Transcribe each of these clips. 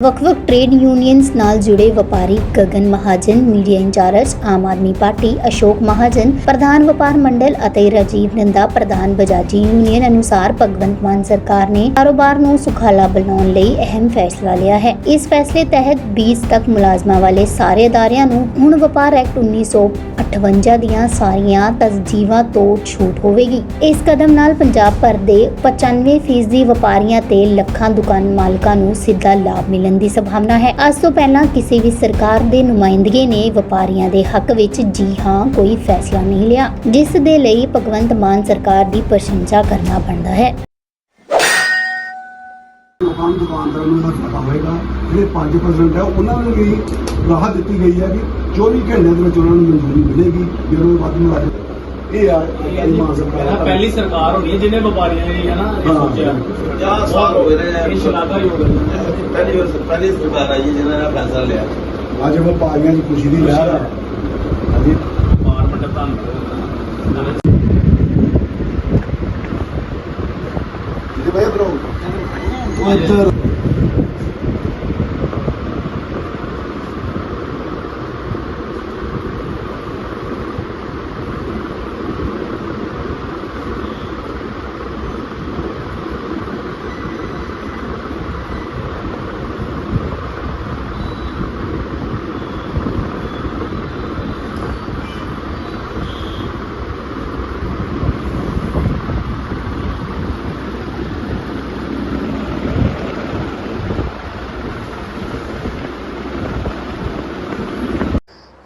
ਵੱਖ-ਵੱਖ trade unions ਨਾਲ ਜੁੜੇ ਵਪਾਰੀ Gagan Mahajan media incharge Aam Aadmi party, Ashok Mahajan, ਪ੍ਰਧਾਨ ਵਪਾਰ ਮੰਡਲ ਅਤੇ ਰਾਜੀਵ ਨੰਦਾ, ਪ੍ਰਧਾਨ ਬਜਾਜੀ ਯੂਨੀਅਨ ਅਨੁਸਾਰ ਭਗਵੰਤ ਮਾਨ ਸਰਕਾਰ ਨੇ ਕਾਰੋਬਾਰ ਨੂੰ ਸੁਖਾਲਾ ਬਣਾਉਣ ਲਈ ਅਹਿਮ ਫੈਸਲਾ ਲਿਆ ਹੈ। ਇਸ ਫੈਸਲੇ ਤਹਿਤ 20 ਤੱਕ ਮੁਲਾਜ਼ਮਾਂ ਵਾਲੇ ਸਾਰੇ ਅਦਾਰਿਆਂ ਨੂੰ ਹੁਣ ਵਪਾਰ ਐਕਟ 1958 ਦੀਆਂ ਸਾਰੀਆਂ ਤਸਜੀਵਾਂ ਤੋਂ ਛੂਟ ਹੋਵੇਗੀ। ਇਸ ਕਦਮ ਨਾਲ ਪੰਜਾਬ ਭਰ ਦੇ 95% ਵਪਾਰੀਆਂ ਤੇ ਲੱਖਾਂ ਦੁਕਾਨ ਮਾਲਕਾਂ ਨੂੰ ਸਿੱਧਾ ਲਾਭ ਮਿਲਣ ਦੀ ਸੰਭਾਵਨਾ ਹੈ। ਅੱਜ ਤੋਂ ਪਹਿਲਾਂ ਕਿਸੇ ਵੀ ਸਰਕਾਰ ਦੇ ਨੁਮਾਇੰਦਗੇ ਨੇ ਵਪਾਰੀਆਂ ਦੇ ਹੱਕ ਵਿੱਚ ਜੀ ਹਾਂ ਕੋਈ ਫੈਸਲਾ ਨਹੀਂ ਲਿਆ, ਜਿਸ ਦੇ ਲਈ ਭਗਵੰਤ ਮਾਨ ਸਰਕਾਰ ਦੀ ਪ੍ਰਸ਼ੰਸਾ ਕਰਨਾ ਬਣਦਾ ਹੈ। ਦੁਕਾਨ ਦੁਕਾਨਦਾਰਾਂ ਨੂੰ ਦਾ ਹੋਏਗਾ, ਜਿਹੜੇ 5% ਹੈ, ਉਹਨਾਂ ਨੂੰ ਵੀ ਰਾਹਤ ਦਿੱਤੀ ਗਈ ਹੈ ਕਿ 24 ਘੰਟਿਆਂ ਦੇ ਵਿੱਚ ਉਹਨਾਂ ਨੂੰ ਮਨਜ਼ੂਰੀ ਮਿਲੇਗੀ, ਜਦੋਂ ਵੱਧ ਮੁਲਾਜ਼ਮ ਇਹ ਆ ਇਹ ਮਾਨ ਸਰਕਾਰ ਪਹਿਲਾਂ ਦਾ ਪਹਿਲੀ ਸਰਕਾਰ ਹੋਣੀ ਹੈ ਜਿਹਨੇ ਵਪਾਰੀਆਂ ਲਈ ਹੈ ਨਾ ਇਹ ਹਾਂ। ਸੋਚਿਆ। 50 ਸਾਲ ਹੋ ਗਏ ਨੇ। ਇਹ ਸ਼ਲਾਘਾਯੋਗ ਹੈ। ਪਹਿਲੀ ਵਾਰ ਪਹਿਲੀ ਸਰਕਾਰ ਆਈ ਹੈ ਜਿਹਨੇ ਇਹ ਫੈਸਲਾ ਲਿਆ। ਅੱਜ ਵਪਾਰੀਆਂ ਦੀ ਖੁਸ਼ੀ ਦੀ ਲਹਿਰ ਆ। ਹਾਂਜੀ। ਮਾਰ ਮੰਡਲ ਧੰਨਵਾਦ। ਜੀ ਭਾਈ ਬ్రో ਇੱਧਰ।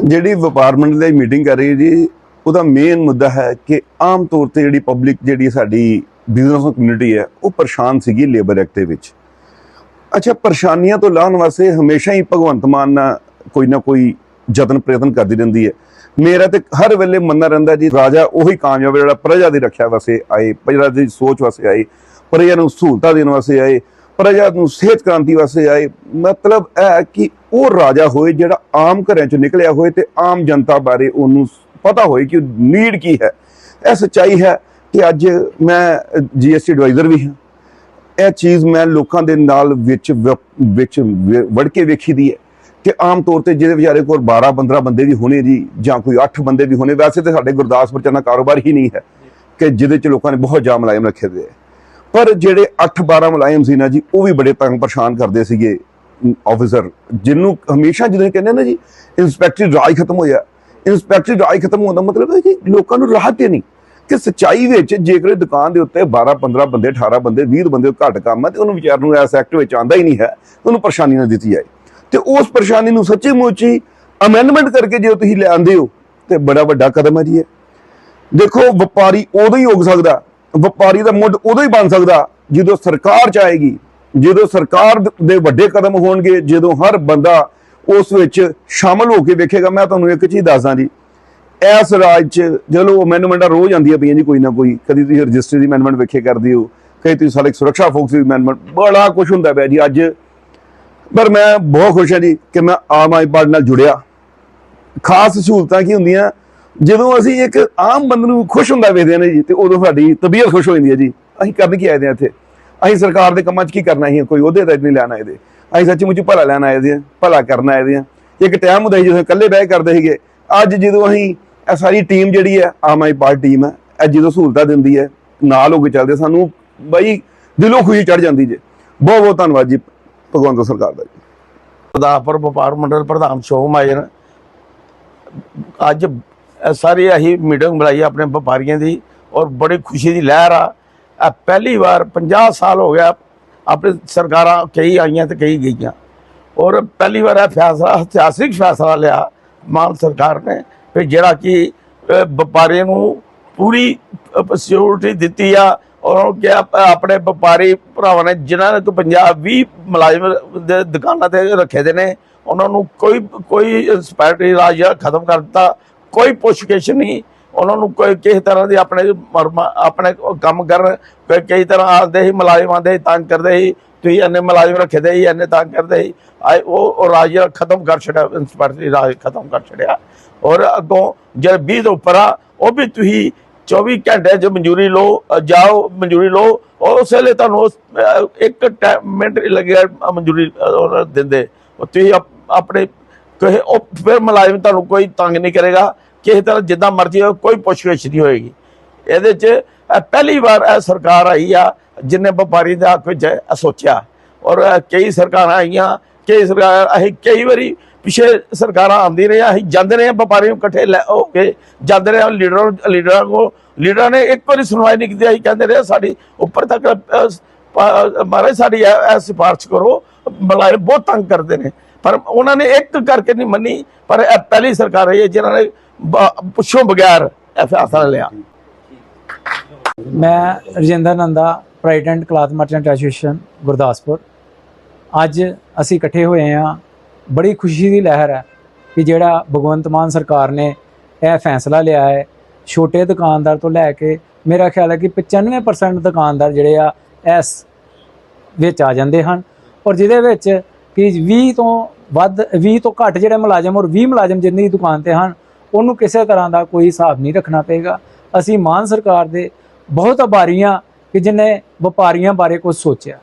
ਜਿਹੜੀ ਵਪਾਰ ਮੰਡਲ ਦੀ ਮੀਟਿੰਗ ਕਰ ਰਹੀ ਹੈ ਜੀ, ਉਹਦਾ ਮੇਨ ਮੁੱਦਾ ਹੈ ਕਿ ਆਮ ਤੌਰ ਤੇ ਜਿਹੜੀ ਪਬਲਿਕ ਜਿਹੜੀ ਸਾਡੀ ਬਿਜ਼ਨਸ ਕਮਿਊਨਿਟੀ ਹੈ, ਉਹ ਪਰੇਸ਼ਾਨ ਸੀਗੀ ਲੇਬਰ ਐਕਟ ਦੇ ਵਿੱਚ। ਅੱਛਾ, ਪਰੇਸ਼ਾਨੀਆਂ ਤੋਂ ਲਾਹਣ ਵਾਸਤੇ ਹਮੇਸ਼ਾ ਹੀ ਭਗਵੰਤ ਮਾਨ ਨਾਲ ਕੋਈ ਨਾ ਕੋਈ ਯਤਨ ਪ੍ਰਯਤਨ ਕਰਦੀ ਰਹਿੰਦੀ ਹੈ। ਮੇਰਾ ਤੇ ਹਰ ਵੇਲੇ ਮੰਨਣਾ ਰਹਿੰਦਾ ਜੀ, ਰਾਜਾ ਉਹੀ ਕਾਮਯਾਬ ਜਿਹੜਾ ਪ੍ਰਜਾ ਦੀ ਰੱਖਿਆ ਵਾਸਤੇ ਆਏ, ਪ੍ਰਜਾ ਦੀ ਸੋਚ ਵਾਸਤੇ ਆਏ, ਪ੍ਰਜਾ ਨੂੰ ਸਹੂਲਤਾਂ ਦੇਣ ਵਾਸਤੇ ਆਏ, ਪ੍ਰਜਾ ਨੂੰ ਸਿਹਤ ਕ੍ਰਾਂਤੀ ਵਾਸਤੇ ਆਏ। ਮਤਲਬ ਇਹ ਕਿ ਉਹ ਰਾਜਾ ਹੋਏ ਜਿਹੜਾ ਆਮ ਘਰਾਂ ਚੋਂ ਨਿਕਲਿਆ ਹੋਏ ਤੇ ਆਮ ਜਨਤਾ ਬਾਰੇ ਉਹਨੂੰ ਪਤਾ ਹੋਏ ਕਿ ਨੀਡ ਕੀ ਹੈ। ਇਹ ਸੱਚਾਈ ਹੈ ਕਿ ਅੱਜ ਮੈਂ ਜੀਐਸਟੀ ਐਡਵਾਈਜ਼ਰ ਵੀ ਹਾਂ। ਇਹ ਚੀਜ਼ ਮੈਂ ਲੋਕਾਂ ਦੇ ਨਾਲ ਵਿੱਚ ਵਿੱਚ ਵੜ ਕੇ ਵੇਖੀ ਦੀ ਹੈ ਕਿ ਆਮ ਤੌਰ ਤੇ ਜਿਹਦੇ ਵਿਚਾਰੇ ਕੋਲ 12 15 ਬੰਦੇ ਵੀ ਹੋਣੇ ਜੀ ਜਾਂ ਕੋਈ 8 ਬੰਦੇ ਵੀ ਹੋਣੇ, ਵੈਸੇ ਤੇ ਸਾਡੇ ਗੁਰਦਾਸਪੁਰ ਚ ਨਾ ਕਾਰੋਬਾਰ ਹੀ ਨਹੀਂ ਹੈ ਕਿ ਜਿਹਦੇ ਚ ਲੋਕਾਂ ਨੇ ਬਹੁਤ ਜਾਮ ਮੁਲਾਜ਼ਮ ਰੱਖੇ ਦੇ ਪਰ ਜਿਹੜੇ 8 12 ਮੁਲਾਜ਼ਮ ਸੀ ਨਾ ਜੀ, ਉਹ ਵੀ ਬੜੇ ਤੰਗ ਪਰੇਸ਼ਾਨ ਕਰਦੇ ਸੀਗੇ। ਆਫੀਸਰ ਜਿਹਨੂੰ ਹਮੇਸ਼ਾ ਜਦੋਂ ਇਹ ਕਹਿੰਦੇ ਨਾ ਜੀ ਇੰਸਪੈਕਟਰੀ ਰਾਜ ਖਤਮ ਹੋਇਆ। ਇੰਸਪੈਕਟਰੀ ਰਾਜ ਖਤਮ ਹੋਣ ਦਾ ਮਤਲਬ ਹੈ ਕਿ ਲੋਕਾਂ ਨੂੰ ਰਾਹਤ ਹੀ ਨਹੀਂ ਕਿ ਸਚਾਈ ਵਿੱਚ ਜੇਕਰ ਦੁਕਾਨ ਦੇ ਉੱਤੇ 12 15 ਬੰਦੇ 18 ਬੰਦੇ 20 ਬੰਦੇ ਘੱਟ ਕੰਮ ਹੈ ਤੇ ਉਹਨੂੰ ਵਿਚਾਰ ਨੂੰ ਇਸ ਐਕਟ ਵਿੱਚ ਆਂਦਾ ਹੀ ਨਹੀਂ ਹੈ ਉਹਨੂੰ ਪਰੇਸ਼ਾਨੀ ਨਾ ਦਿੱਤੀ ਜਾਏ। ਤੇ ਉਸ ਪਰੇਸ਼ਾਨੀ ਨੂੰ ਸੱਚੀ ਮੁੱਚੀ ਅਮੈਂਡਮੈਂਟ ਕਰਕੇ ਜੇ ਤੁਸੀਂ ਲੈ ਆਂਦੇ ਹੋ, ਤੇ ਬੜਾ ਵੱਡਾ ਕਦਮ ਹੈ ਜੀ ਇਹ। ਦੇਖੋ, ਵਪਾਰੀ ਉਦੋਂ ਹੀ ਉੱਗ ਸਕਦਾ, ਵਪਾਰੀ ਦਾ ਮੁੱਢ ਉਦੋਂ ਹੀ ਬਣ ਸਕਦਾ, ਜਦੋਂ ਸਰਕਾਰ ਚਾਹੇਗੀ ਜਦੋਂ ਸਰਕਾਰ ਦੇ ਵੱਡੇ ਕਦਮ ਹੋਣਗੇ, ਜਦੋਂ ਹਰ ਬੰਦਾ ਉਸ ਵਿੱਚ ਸ਼ਾਮਲ ਹੋ ਕੇ ਵੇਖੇਗਾ, ਮੈਂ ਤੁਹਾਨੂੰ ਇੱਕ ਚੀਜ਼ ਦੱਸਦਾ ਜੀ। ਇਸ ਰਾਜ 'ਚ ਜਦੋਂ ਅਮੈਂਡਮੈਂਟਾਂ ਰੋਜ਼ ਆਉਂਦੀਆਂ ਪਈਆਂ ਜੀ ਕੋਈ ਨਾ ਕੋਈ, ਕਦੀ ਤੁਸੀਂ ਰਜਿਸਟਰੀ ਦੀ ਅਮੈਂਡਮੈਂਟ ਵੇਖੇ ਕਰਦੇ ਹੋ ਕਈ ਤੁਸੀਂ ਸੜਕ ਸੁਰੱਖਿਆ ਫੋਕਸ ਦੀ ਅਮੈਂਡਮੈਂਟ, ਬੜਾ ਕੁਝ ਹੁੰਦਾ ਪਿਆ ਜੀ ਅੱਜ। ਪਰ ਮੈਂ ਬਹੁਤ ਖੁਸ਼ ਹਾਂ ਜੀ ਕਿ ਮੈਂ ਆਮ ਆਦਮੀ ਪਾਰਟੀ ਨਾਲ ਜੁੜਿਆ। ਖਾਸ ਸਹੂਲਤਾਂ ਕੀ ਹੁੰਦੀਆਂ, ਜਦੋਂ ਅਸੀਂ ਇੱਕ ਆਮ ਬੰਦੇ ਨੂੰ ਖੁਸ਼ ਹੁੰਦਾ ਵੇਖਦੇ ਨੇ ਜੀ, ਤੇ ਉਦੋਂ ਸਾਡੀ ਤਬੀਅਤ ਖੁਸ਼ ਹੋ ਜਾਂਦੀ ਹੈ ਜੀ। ਅਸੀਂ ਕਰਨ ਕੀ ਆਏ ਦੇ ਇੱਥੇ। ਅਸੀਂ ਸਰਕਾਰ ਦੇ ਕੰਮਾਂ 'ਚ ਕੀ ਕਰਨਾ ਸੀ? ਕੋਈ ਉਹਦੇ ਤਾਂ ਨਹੀਂ ਲੈਣਾ ਇਹਦੇ ਅਸੀਂ ਸੱਚੀ ਮੁੱਚੀ ਭਲਾ ਲੈਣ ਆਏ ਦੇ ਭਲਾ ਕਰਨ ਆਏ ਦੇ ਇੱਕ ਟਾਈਮ ਹੁੰਦਾ ਸੀ ਜਦੋਂ ਇਕੱਲੇ ਬਹਿ ਕਰਦੇ ਸੀਗੇ। ਅੱਜ ਜਦੋਂ ਅਸੀਂ ਇਹ ਸਾਰੀ ਟੀਮ ਜਿਹੜੀ ਹੈ, ਆਮ ਆਦਮੀ ਪਾਰਟੀ ਟੀਮ ਹੈ, ਇਹ ਜਦੋਂ ਸਹੂਲਤਾਂ ਦਿੰਦੀ ਹੈ, ਨਾਲ ਹੋ ਕੇ ਚੱਲਦੇ ਸਾਨੂੰ ਬਈ ਦਿਲੋਂ ਖੁਸ਼ੀ ਚੜ ਜਾਂਦੀ ਜੇ। ਬਹੁਤ ਬਹੁਤ ਧੰਨਵਾਦ ਜੀ ਭਗਵੰਤ ਸਰਕਾਰ ਦਾ ਜੀ। ਗੁਰਦਾਸਪੁਰ ਵਪਾਰ ਮੰਡਲ ਪ੍ਰਧਾਨ ਸ਼ੋਭ ਮਾਜਨ, ਅੱਜ ਸਾਰੇ ਅਸੀਂ ਮੀਟਿੰਗ ਬੁਲਾਈ ਆਪਣੇ ਵਪਾਰੀਆਂ ਦੀ ਔਰ ਬੜੀ ਖੁਸ਼ੀ ਦੀ ਲਹਿਰ ਆ। ਪਹਿਲੀ ਵਾਰ 50 ਸਾਲ ਹੋ ਗਿਆ ਆਪਣੇ ਸਰਕਾਰਾਂ ਕਈ ਆਈਆਂ ਤੇ ਕਈ ਗਈਆਂ। ਔਰ ਪਹਿਲੀ ਵਾਰ ਇਹ ਫੈਸਲਾ, ਇਤਿਹਾਸਿਕ ਫੈਸਲਾ ਲਿਆ ਮਾਨ ਸਰਕਾਰ ਨੇ ਵੀ ਜਿਹੜਾ ਕਿ ਵਪਾਰੀਆਂ ਨੂੰ ਪੂਰੀ ਸਿਕਿਉਰਿਟੀ ਦਿੱਤੀ ਆ ਔਰ ਉਹ ਕਿਹਾ ਆਪਣੇ ਵਪਾਰੀ ਭਰਾਵਾਂ ਨੇ ਜਿਨ੍ਹਾਂ ਨੇ ਤੋਂ 50 20 ਮੁਲਾਜ਼ਮ ਦੇ ਦੁਕਾਨਾਂ ਤੇ ਰੱਖੇ ਦੇ ਨੇ, ਉਹਨਾਂ ਨੂੰ ਕੋਈ ਕੋਈ ਇੰਸਪੈਕਟਰੀ ਰਾਜ ਜਿਹੜਾ ਖਤਮ ਕਰ ਦਿੱਤਾ, ਕੋਈ ਪੁੱਛਗਿੱਛ ਨਹੀਂ। ਉਹਨਾਂ ਨੂੰ ਕੋਈ ਕਿਸੇ ਤਰ੍ਹਾਂ ਦੀ ਆਪਣੇ ਆਪਣੇ ਕੰਮ ਕਰਨ ਕਈ ਤਰ੍ਹਾਂ ਆਉਂਦੇ ਸੀ ਮੁਲਾਜ਼ਮ ਆਉਂਦੇ ਸੀ, ਤੰਗ ਕਰਦੇ ਸੀ, ਤੁਸੀਂ ਇੰਨੇ ਮੁਲਾਜ਼ਮ ਰੱਖੇ ਦੇ ਸੀ, ਇੰਨੇ ਤੰਗ ਕਰਦੇ ਸੀ। ਉਹ ਰਾਜ ਖਤਮ ਕਰ ਛੱਡਿਆ ਇੰਸਪੈਕਟਰੀ ਰਾਜ ਖਤਮ ਕਰ ਛੱਡਿਆ। ਔਰ ਅੱਗੋਂ ਜਦ 20 ਦੇ ਉੱਪਰ ਆ, ਉਹ ਵੀ ਤੁਸੀਂ 24 ਘੰਟੇ ਚ ਮਨਜ਼ੂਰੀ ਲਓ ਜਾਓ, ਮਨਜ਼ੂਰੀ ਲਓ, ਔਰ ਉਸ ਵੇਲੇ ਤੁਹਾਨੂੰ ਇੱਕ ਟੈ- ਮਿੰਟ ਲੱਗਿਆ ਮਨਜ਼ੂਰੀ ਦਿੰਦੇ। ਤੁਸੀਂ ਆਪਣੇ ਕਹੇ ਉਹ ਫਿਰ ਮੁਲਾਜ਼ਮ ਤੁਹਾਨੂੰ ਕੋਈ ਤੰਗ ਨਹੀਂ ਕਰੇਗਾ। ਕਿਸੇ ਤਰ੍ਹਾਂ ਜਿੱਦਾਂ ਮਰਜ਼ੀ ਹੋਵੇ, ਕੋਈ ਪੁੱਛਗਿੱਛ ਨਹੀਂ ਹੋਏਗੀ। ਇਹਦੇ 'ਚ ਪਹਿਲੀ ਵਾਰ ਇਹ ਸਰਕਾਰ ਆਈ ਆ ਜਿਨੇ ਵਪਾਰੀ ਦਾ ਹੱਕ ਵਿੱਚ ਸੋਚਿਆ। ਔਰ ਕਈ ਸਰਕਾਰਾਂ ਆਈਆਂ ਕਈ ਸਰਕਾਰ ਅਸੀਂ ਕਈ ਵਾਰੀ ਪਿਛੇ ਸਰਕਾਰਾਂ ਆਉਂਦੀ ਰਹੀਆਂ ਅਸੀਂ ਜਾਂਦੇ ਰਹੇ ਹਾਂ ਵਪਾਰੀ ਨੂੰ ਇਕੱਠੇ ਲੈ ਹੋ ਕੇ ਜਾਂਦੇ ਰਹੇ ਹਾਂ ਲੀਡਰਾਂ ਲੀਡਰਾਂ ਕੋ ਲੀਡਰਾਂ ਨੇ ਇੱਕ ਵਾਰੀ ਸੁਣਵਾਈ ਨਹੀਂ ਕੀਤੀ ਅਸੀਂ ਕਹਿੰਦੇ ਰਹੇ ਸਾਡੀ ਉੱਪਰ ਤੱਕ ਮਹਾਰਾਜ ਸਾਡੀ ਇਹ ਇਹ ਸਿਫਾਰਿਸ਼ ਕਰੋ ਮਲਾਏ ਬਹੁਤ ਤੰਗ ਕਰਦੇ ਨੇ। ਪਰ ਉਹਨਾਂ ਨੇ ਇੱਕ ਕਰਕੇ ਨਹੀਂ ਮੰਨੀ ਪਰ ਇਹ ਪਹਿਲੀ ਸਰਕਾਰ ਰਹੀ ਹੈ ਜਿਹਨਾਂ ਨੇ ਪੁੱਛੋਂ ਬਗੈਰ ਫੈਸਲਾ ਲਿਆ। ਮੈਂ Rajinder Nanda president cloth merchant association Gurdaspur. ਅੱਜ ਅਸੀਂ ਇਕੱਠੇ ਹੋਏ ਹਾਂ। ਬੜੀ ਖੁਸ਼ੀ ਦੀ ਲਹਿਰ ਹੈ ਕਿ ਜਿਹੜਾ ਭਗਵੰਤ ਮਾਨ ਸਰਕਾਰ ਨੇ ਇਹ ਫੈਸਲਾ ਲਿਆ ਹੈ, ਛੋਟੇ ਦੁਕਾਨਦਾਰ ਤੋਂ ਲੈ ਕੇ ਮੇਰਾ ਖਿਆਲ ਹੈ ਕਿ 95% ਦੁਕਾਨਦਾਰ ਜਿਹੜੇ ਆ, ਇਸ ਵਿੱਚ ਆ ਜਾਂਦੇ ਹਨ। ਔਰ ਜਿਹਦੇ ਵਿੱਚ ਕਿ 20 ਤੋਂ ਵੱਧ 20 ਤੋਂ ਘੱਟ ਜਿਹੜੇ ਮੁਲਾਜ਼ਮ ਔਰ 20 ਮੁਲਾਜ਼ਮ ਜਿੰਨੀ ਦੁਕਾਨ ਤੇ ਹਨ ਉਹਨੂੰ ਕਿਸੇ ਤਰ੍ਹਾਂ ਦਾ ਕੋਈ ਹਿਸਾਬ ਨਹੀਂ ਰੱਖਣਾ ਪਏਗਾ। ਅਸੀਂ ਮਾਨ ਸਰਕਾਰ ਦੇ ਬਹੁਤ ਆਭਾਰੀ ਹਾਂ ਕਿ ਜਿਨੇ ਵਪਾਰੀਆਂ ਬਾਰੇ ਕੁਝ ਸੋਚਿਆ।